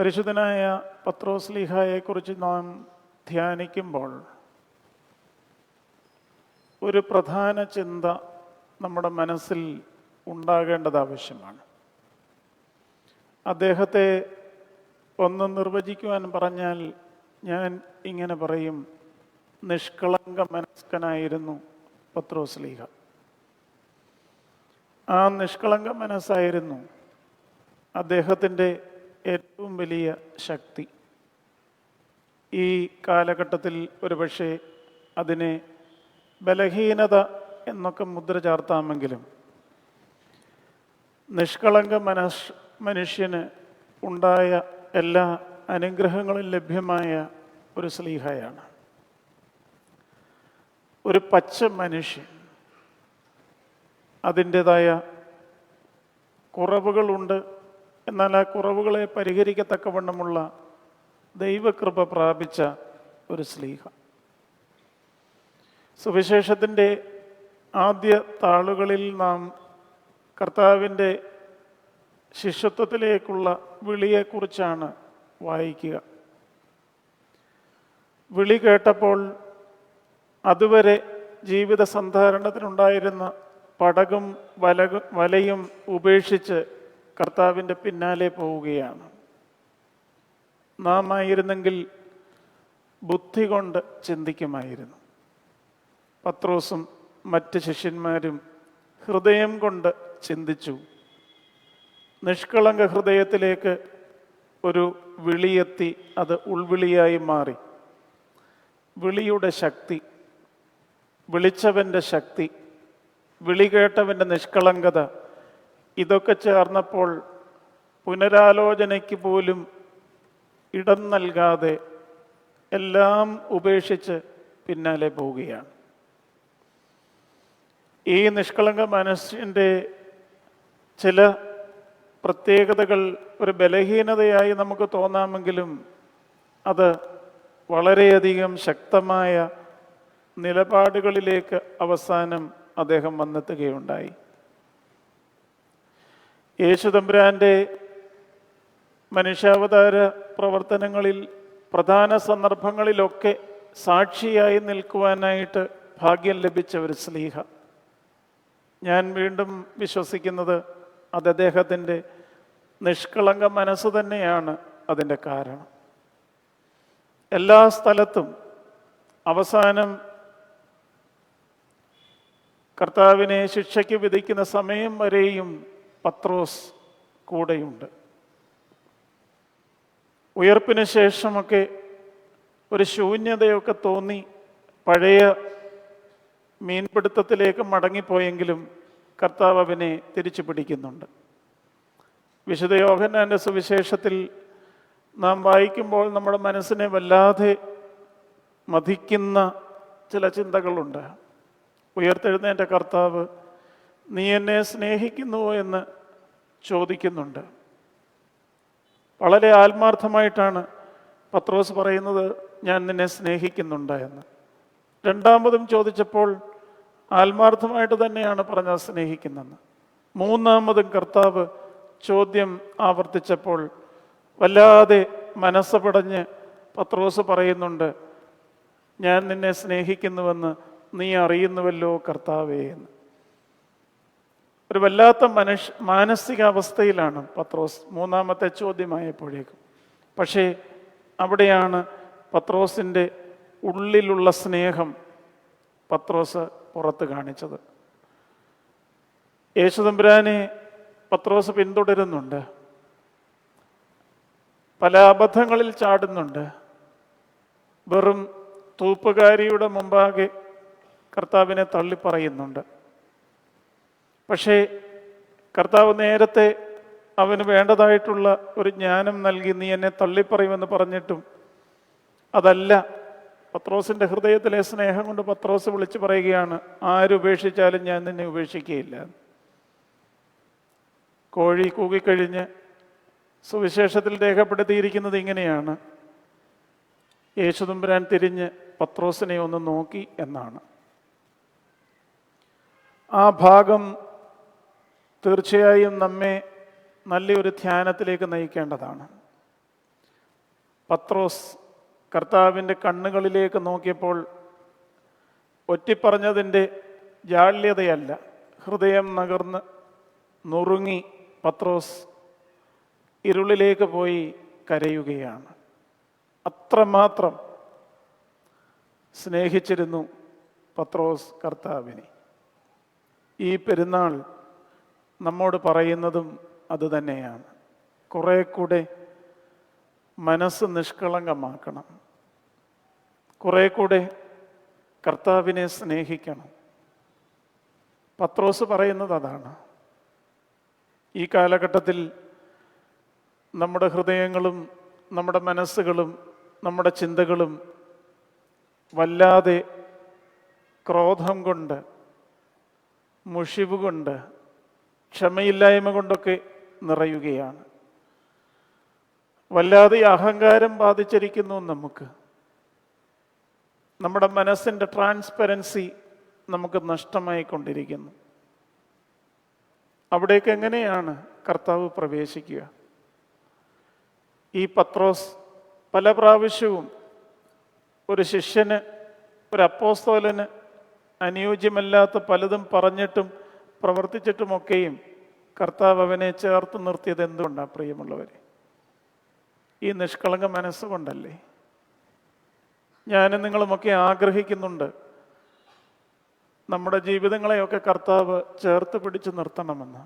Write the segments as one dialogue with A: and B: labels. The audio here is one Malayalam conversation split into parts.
A: പരിശുദ്ധനായ പത്രോസ്ലിഹായെക്കുറിച്ച് നാം ധ്യാനിക്കുമ്പോൾ ഒരു പ്രധാന ചിന്ത നമ്മുടെ മനസ്സിൽ ഉണ്ടാകേണ്ടത് ആവശ്യമാണ്. അദ്ദേഹത്തെ ഒന്ന് നിർവചിക്കുവാൻ പറഞ്ഞാൽ ഞാൻ ഇങ്ങനെ പറയും നിഷ്കളങ്ക മനസ്കനായിരുന്നു പത്രോസ്ലീഹ ആ നിഷ്കളങ്ക മനസ്സായിരുന്നു അദ്ദേഹത്തിന്റെ ഏറ്റവും വലിയ ശക്തി. ഈ കാലഘട്ടത്തിൽ ഒരുപക്ഷെ അതിനെ ബലഹീനത എന്നൊക്കെ മുദ്ര ചാർത്താമെങ്കിലും നിഷ്കളങ്ക മനസ് മനുഷ്യന് ഉണ്ടായ എല്ലാ അനുഗ്രഹങ്ങളും ലഭ്യമായ ഒരു സ്ലീഹയാണ്. ഒരു പച്ച മനുഷ്യൻ അതിന്റെതായ കുറവുകളുണ്ട് എന്നാൽ ആ കുറവുകളെ പരിഹരിക്കത്തക്കവണ്ണമുള്ള ദൈവകൃപ പ്രാപിച്ച ഒരു സ്ലീഹ. സുവിശേഷത്തിന്റെ ആദ്യ താളുകളിൽ നാം കർത്താവിന്റെ ശിഷ്യത്വത്തിലേക്കുള്ള വിളിയെക്കുറിച്ചാണ് വായിക്കുക. വിളി കേട്ടപ്പോൾ അതുവരെ ജീവിത സന്ധാരണത്തിനുണ്ടായിരുന്ന പടകും വലകും വലയും ഉപേക്ഷിച്ച് കർത്താവിന്റെ പിന്നാലെ പോവുകയാണ്. നാം ആയിരുന്നെങ്കിൽ ബുദ്ധി കൊണ്ട് ചിന്തിക്കുമായിരുന്നു. പത്രോസും മറ്റ് ശിഷ്യന്മാരും ഹൃദയം കൊണ്ട് ചിന്തിച്ചു. നിഷ്കളങ്ക ഹൃദയത്തിലേക്ക് ഒരു വിളിയെത്തി അത് ഉൾവിളിയായി മാറി. വിളിയുടെ ശക്തി വിളിച്ചവന്റെ ശക്തി വിളി കേട്ടവന്റെ നിഷ്കളങ്കത ഇതൊക്കെ ചേർന്നപ്പോൾ പുനരാലോചനയ്ക്ക് പോലും ഇടം നൽകാതെ എല്ലാം ഉപേക്ഷിച്ച് പിന്നാലെ പോവുകയാണ്. ഈ നിഷ്കളങ്ക മനസ്സിന്റെ ചില പ്രത്യേകതകൾ ഒരു ബലഹീനതയായി നമുക്ക് തോന്നാമെങ്കിലും അത് വളരെയധികം ശക്തമായ നിലപാടുകളിലേക്ക് അവസാനം അദ്ദേഹം വന്നെത്തുകയുണ്ടായി. യേശുതമ്പുരാന്റെ മനുഷ്യാവതാര പ്രവർത്തനങ്ങളിൽ പ്രധാന സന്ദർഭങ്ങളിലൊക്കെ സാക്ഷിയായി നിൽക്കുവാനായിട്ട് ഭാഗ്യം ലഭിച്ച ഒരു സ്ലീഹ. ഞാൻ വീണ്ടും വിശ്വസിക്കുന്നത് അത് അദ്ദേഹത്തിന്റെ നിഷ്കളങ്ക മനസ്സ് തന്നെയാണ് അതിന്റെ കാരണം. എല്ലാ സ്ഥലത്തും അവസാനം കർത്താവിനെ ശിക്ഷയ്ക്ക് വിധിക്കുന്ന സമയം വരെയും പത്രോസ് കൂടെയുണ്ട്. ഉയർപ്പിന് ശേഷമൊക്കെ ഒരു ശൂന്യതയൊക്കെ തോന്നി പഴയ മീൻപിടുത്തത്തിലേക്ക് മടങ്ങിപ്പോയെങ്കിലും കർത്താവ് അവനെ തിരിച്ചു പിടിക്കുന്നുണ്ട്. വിശുദ്ധ യോഹന്നാന്റെ സുവിശേഷത്തിൽ നാം വായിക്കുമ്പോൾ നമ്മുടെ മനസ്സിനെ വല്ലാതെ മതിക്കുന്ന ചില ചിന്തകളുണ്ട്. ഉയർത്തെഴുന്നേറ്റ കർത്താവ് നീ എന്നെ സ്നേഹിക്കുന്നുവോ എന്ന് ചോദിക്കുന്നുണ്ട്. വളരെ ആത്മാർത്ഥമായിട്ടാണ് പത്രോസ് പറയുന്നത് ഞാൻ നിന്നെ സ്നേഹിക്കുന്നുണ്ട് എന്ന്. രണ്ടാമതും ചോദിച്ചപ്പോൾ ആത്മാർത്ഥമായിട്ട് തന്നെയാണ് പറഞ്ഞത് സ്നേഹിക്കുന്നെന്ന്. മൂന്നാമതും കർത്താവ് ചോദ്യം ആവർത്തിച്ചപ്പോൾ വല്ലാതെ മനസ്സ് പടഞ്ഞ് പത്രോസ് പറയുന്നുണ്ട് ഞാൻ നിന്നെ സ്നേഹിക്കുന്നുവെന്ന് നീ അറിയുന്നുവല്ലോ കർത്താവേ എന്ന്. ഒരു വല്ലാത്ത മനുഷ്യ മാനസികാവസ്ഥയിലാണ് പത്രോസ് മൂന്നാമത്തെ ചോദ്യമായപ്പോഴേക്കും. പക്ഷേ അവിടെയാണ് പത്രോസിന്റെ ഉള്ളിലുള്ള സ്നേഹം പത്രോസ് പുറത്ത് കാണിച്ചത്. യേശുദമ്പുരാനെ പത്രോസ് പിന്തുടരുന്നുണ്ട്. പല അബദ്ധങ്ങളിൽ ചാടുന്നുണ്ട്. വെറും തൂപ്പുകാരിയുടെ മുമ്പാകെ കർത്താവിനെ തള്ളിപ്പറയുന്നുണ്ട്. പക്ഷേ കർത്താവ് നേരത്തെ അവന് വേണ്ടതായിട്ടുള്ള ഒരു ജ്ഞാനം നൽകി നീ എന്നെ തള്ളിപ്പറയുമെന്ന് പറഞ്ഞിട്ടും അതല്ല. പത്രോസിന്റെ ഹൃദയത്തിലെ സ്നേഹം കൊണ്ട് പത്രോസ് വിളിച്ചു പറയുകയാണ് ആരുപേക്ഷിച്ചാലും ഞാൻ നിന്നെ ഉപേക്ഷിക്കുകയില്ല. കോഴി കൂകിക്കഴിഞ്ഞ് സുവിശേഷത്തിൽ രേഖപ്പെടുത്തിയിരിക്കുന്നത് ഇങ്ങനെയാണ്. യേശുദമ്പുരാൻ തിരിഞ്ഞ് പത്രോസിനെ ഒന്ന് നോക്കി എന്നാണ്. ആ ഭാഗം തീർച്ചയായും നമ്മെ നല്ലൊരു ധ്യാനത്തിലേക്ക് നയിക്കേണ്ടതാണ്. പത്രോസ് കർത്താവിന്റെ കണ്ണുകളിലേക്ക് നോക്കിയപ്പോൾ ഒറ്റിപ്പറഞ്ഞതിന്റെ ജാള്യതയല്ല. ഹൃദയം നകർന്ന് നുറുങ്ങി പത്രോസ് ഇരുളിലേക്ക് പോയി കരയുകയാണ്. അത്രമാത്രം സ്നേഹിച്ചിരുന്നു പത്രോസ് കർത്താവിനെ. ഈ പെരുന്നാൾ നമ്മോട് പറയുന്നതും അതുതന്നെയാണ് കുറെ കൂടെ മനസ്സ് നിഷ്കളങ്കമാക്കണം. കുറെ കൂടെ കർത്താവിനെ സ്നേഹിക്കണം. പത്രോസ് പറയുന്നത് അതാണ്. ഈ കാലഘട്ടത്തിൽ നമ്മുടെ ഹൃദയങ്ങളും നമ്മുടെ മനസ്സുകളും നമ്മുടെ ചിന്തകളും വല്ലാതെ ക്രോധം കൊണ്ട് മുഷിവ് കൊണ്ട് ക്ഷമയില്ലായ്മ കൊണ്ടൊക്കെ നിറയുകയാണ്. വല്ലാതെ അഹങ്കാരം ബാധിച്ചിരിക്കുന്നു നമുക്ക്. നമ്മുടെ മനസ്സിന്റെ ട്രാൻസ്പെറൻസി നമുക്ക് നഷ്ടമായിക്കൊണ്ടിരിക്കുന്നു. അവിടേക്ക് എങ്ങനെയാണ് കർത്താവ് പ്രവേശിക്കുക? ഈ പത്രോസ് പല പ്രാവശ്യവും ഒരു ശിഷ്യന് ഒരു അപ്പോസ്തോലന് അനുയോജ്യമല്ലാത്ത പലതും പറഞ്ഞിട്ടും പ്രവർത്തിച്ചിട്ടുമൊക്കെയും കർത്താവ് അവനെ ചേർത്ത് നിർത്തിയത് എന്തുകൊണ്ടാണ് പ്രിയമുള്ളവർ ഈ നിഷ്കളങ്ക മനസ്സുകൊണ്ടല്ലേ? ഞാനും നിങ്ങളുമൊക്കെ ആഗ്രഹിക്കുന്നുണ്ട് നമ്മുടെ ജീവിതങ്ങളെയൊക്കെ കർത്താവ് ചേർത്ത് പിടിച്ചു നിർത്തണമെന്ന്.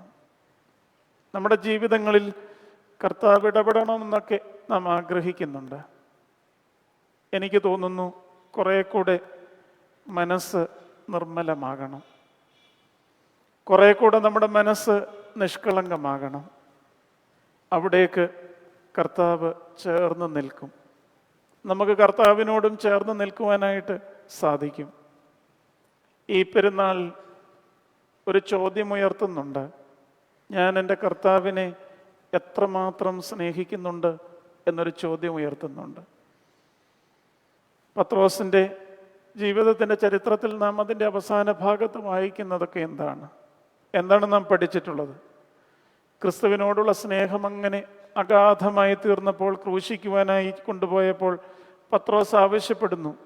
A: നമ്മുടെ ജീവിതങ്ങളിൽ കർത്താവ് ഇടപെടണമെന്നൊക്കെ നാം ആഗ്രഹിക്കുന്നുണ്ട്. എനിക്ക് തോന്നുന്നു കുറേ കൂടെ മനസ്സ് നിർമ്മലമാകണം. കുറേ കൂടെ നമ്മുടെ മനസ്സ് നിഷ്കളങ്കമാകണം. അവിടേക്ക് കർത്താവ് ചേർന്ന് നിൽക്കും. നമുക്ക് കർത്താവിനോടും ചേർന്ന് നിൽക്കുവാനായിട്ട് സാധിക്കും. ഈ പെരുന്നാൾ ഒരു ചോദ്യം ഉയർത്തുന്നുണ്ട് ഞാൻ എന്റെ കർത്താവിനെ എത്രമാത്രം സ്നേഹിക്കുന്നുണ്ട് എന്നൊരു ചോദ്യം ഉയർത്തുന്നുണ്ട് പത്രോസിന്റെ ജീവിതത്തിന്റെ ചരിത്രത്തിൽ നാം അതിന്റെ അവസാന ഭാഗത്ത് വായിക്കുന്നതൊക്കെ എന്താണ്? എന്താണ് നാം പഠിച്ചിട്ടുള്ളത്? ക്രിസ്തുവിനോടുള്ള സ്നേഹം അങ്ങനെ അഗാധമായി തീർന്നപ്പോൾ ക്രൂശിക്കുവാനായി കൊണ്ടുപോയപ്പോൾ പത്രോസ് ആവശ്യപ്പെടുന്നു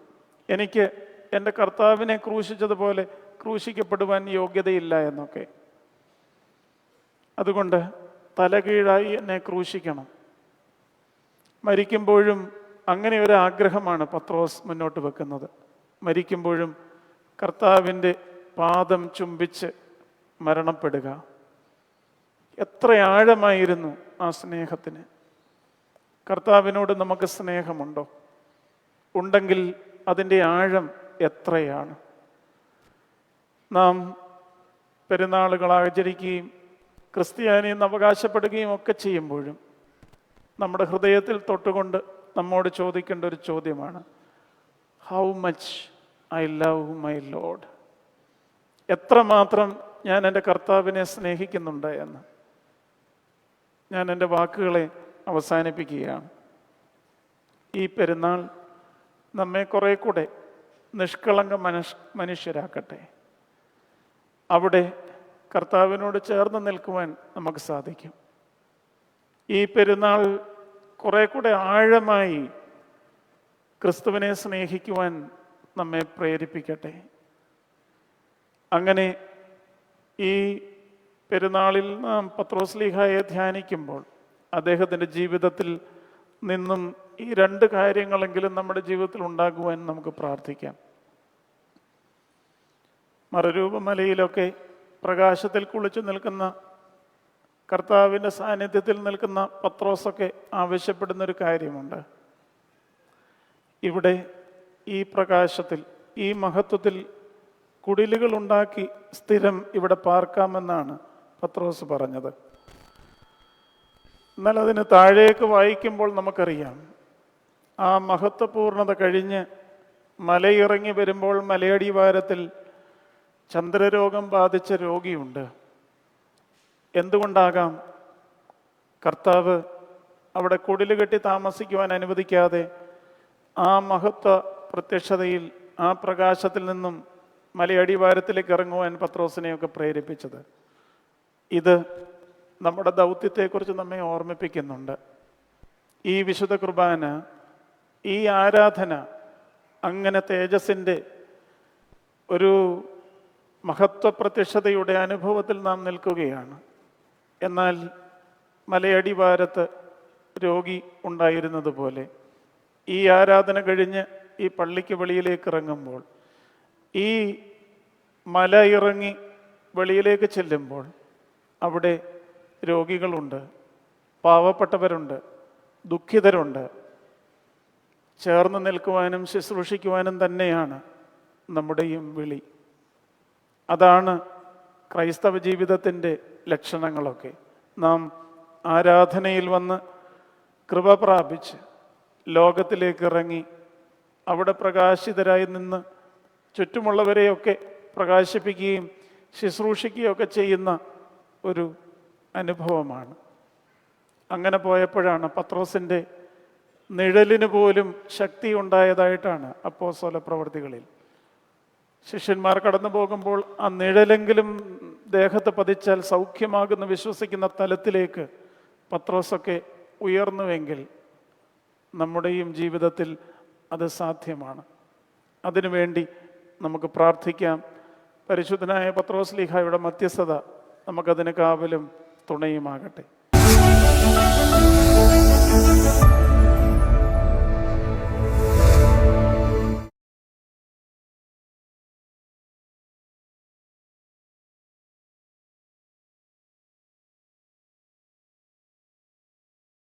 A: എനിക്ക് എന്റെ കർത്താവിനെ ക്രൂശിച്ചതുപോലെ ക്രൂശിക്കപ്പെടുവാൻ യോഗ്യതയില്ല എന്നൊക്കെ. അതുകൊണ്ട് തലകീഴായി എന്നെ ക്രൂശിക്കണം. മരിക്കുമ്പോഴും അങ്ങനെ ഒരു ആഗ്രഹമാണ് പത്രോസ് മുന്നോട്ട് വെക്കുന്നത്. മരിക്കുമ്പോഴും കർത്താവിന്റെ പാദം ചുംബിച്ച് മരണപ്പെടുക. എത്ര ആഴമായിരുന്നു ആ സ്നേഹത്തിന്. കർത്താവിനോട് നമുക്ക് സ്നേഹമുണ്ടോ? ഉണ്ടെങ്കിൽ അതിന്റെ ആഴം എത്രയാണ്? നാം പെരുന്നാളുകൾ ആചരിക്കുകയും ക്രിസ്ത്യാനി എന്ന് അവകാശപ്പെടുകയും ഒക്കെ ചെയ്യുമ്പോഴും നമ്മുടെ ഹൃദയത്തിൽ തൊട്ടുകൊണ്ട് നമ്മോട് ചോദിക്കേണ്ട ഒരു ചോദ്യമാണ് how much I love my lord എത്രമാത്രം ഞാൻ എന്റെ കർത്താവിനെ സ്നേഹിക്കുന്നുണ്ട് എന്ന്. ഞാൻ എന്റെ വാക്കുകളെ അവസാനിപ്പിക്കുകയാണ്. ഈ പെരുന്നാൾ നമ്മെ കുറെ കൂടെ നിഷ്കളങ്ക മനുഷ് മനുഷ്യരാക്കട്ടെ. അവിടെ കർത്താവിനോട് ചേർന്ന് നിൽക്കുവാൻ നമുക്ക് സാധിക്കും. ഈ പെരുന്നാൾ കുറെ കൂടെ ആഴമായി ക്രിസ്തുവിനെ സ്നേഹിക്കുവാൻ നമ്മെ പ്രേരിപ്പിക്കട്ടെ. അങ്ങനെ ഈ പെരുന്നാളിൽ നാം പത്രോസ്ലിഹായെ ധ്യാനിക്കുമ്പോൾ അദ്ദേഹത്തിന്റെ ജീവിതത്തിൽ നിന്നും ഈ രണ്ട് കാര്യങ്ങളെങ്കിലും നമ്മുടെ ജീവിതത്തിൽ ഉണ്ടാകുവാൻ നമുക്ക് പ്രാർത്ഥിക്കാം. മറുരൂപമലയിലൊക്കെ പ്രകാശത്തിൽ കുളിച്ചു നിൽക്കുന്ന കർത്താവിന്റെ സാന്നിധ്യത്തിൽ നിൽക്കുന്ന പത്രോസൊക്കെ ആവശ്യപ്പെടുന്നൊരു കാര്യമുണ്ട്. ഇവിടെ ഈ പ്രകാശത്തിൽ ഈ മഹത്വത്തിൽ കുടിലുകൾ ഉണ്ടാക്കി സ്ഥിരം ഇവിടെ പാർക്കാമെന്നാണ് പത്രോസ് പറഞ്ഞത്. എന്നാൽ അതിന് താഴേക്ക് വായിക്കുമ്പോൾ നമുക്കറിയാം. ആ മഹത്വപൂർണത കഴിഞ്ഞ് മലയിറങ്ങി വരുമ്പോൾ മലയടിവാരത്തിൽ ചന്ദ്രരോഗം ബാധിച്ച രോഗിയുണ്ട്. എന്തുകൊണ്ടാകാം? കർത്താവ് അവിടെ കുടിൽ കെട്ടി താമസിക്കുവാൻ അനുവദിക്കാതെ ആ മഹത്വ പ്രത്യക്ഷതയിൽ ആ പ്രകാശത്തിൽ നിന്നും മലയടിവാരത്തിലേക്ക് ഇറങ്ങുവാൻ പത്രോസിനെയൊക്കെ പ്രേരിപ്പിച്ചത്. ഇത് നമ്മുടെ ദൗത്യത്തെക്കുറിച്ച് നമ്മെ ഓർമ്മിപ്പിക്കുന്നുണ്ട്. ഈ വിശുദ്ധ കുർബാന ഈ ആരാധന അങ്ങനെ തേജസ്സിന്റെ ഒരു മഹത്വ പ്രത്യക്ഷതയുടെ അനുഭവത്തിൽ നാം നിൽക്കുകയാണ്. എന്നാൽ മലയടിവാരത്ത് രോഗി ഉണ്ടായിരുന്നതുപോലെ ഈ ആരാധന കഴിഞ്ഞ് ഈ പള്ളിക്ക് വെളിയിലേക്ക് ഇറങ്ങുമ്പോൾ ഈ മല ഇറങ്ങി വെളിയിലേക്ക് ചെല്ലുമ്പോൾ അവിടെ രോഗികളുണ്ട് പാവപ്പെട്ടവരുണ്ട് ദുഃഖിതരുണ്ട്. ചേർന്ന് നിൽക്കുവാനും ശുശ്രൂഷിക്കുവാനും തന്നെയാണ് നമ്മുടെയും വിളി. അതാണ് ക്രൈസ്തവ ജീവിതത്തിന്റെ ലക്ഷണങ്ങളൊക്കെ. നാം ആരാധനയിൽ വന്ന് കൃപ പ്രാപിച്ച് ലോകത്തിലേക്ക് ഇറങ്ങി അവിടെ പ്രകാശിതരായി നിന്ന് ചുറ്റുമുള്ളവരെയൊക്കെ പ്രകാശിപ്പിക്കുകയും ശുശ്രൂഷിക്കുകയൊക്കെ ചെയ്യുന്ന ഒരു അനുഭവമാണ്. അങ്ങനെ പോയപ്പോഴാണ് പത്രോസിന്റെ നിഴലിന് പോലും ശക്തി ഉണ്ടായതായിട്ടാണ് അപ്പോസ്തല പ്രവർത്തികളിൽ ശിഷ്യന്മാർ കടന്നു പോകുമ്പോൾ ആ നിഴലെങ്കിലും ദേഹത്ത് പതിച്ചാൽ സൗഖ്യമാകുന്ന വിശ്വസിക്കുന്ന തലത്തിലേക്ക് പത്രോസൊക്കെ ഉയർന്നുവെങ്കിൽ നമ്മുടെയും ജീവിതത്തിൽ അത് സാധ്യമാണ്. അതിനുവേണ്ടി നമുക്ക് പ്രാർത്ഥിക്കാം. പരിശുദ്ധനായ പത്രോസ് ലീഹായുടെ മധ്യസ്ഥത നമുക്കതിന് കാവലും തുണയുമാകട്ടെ.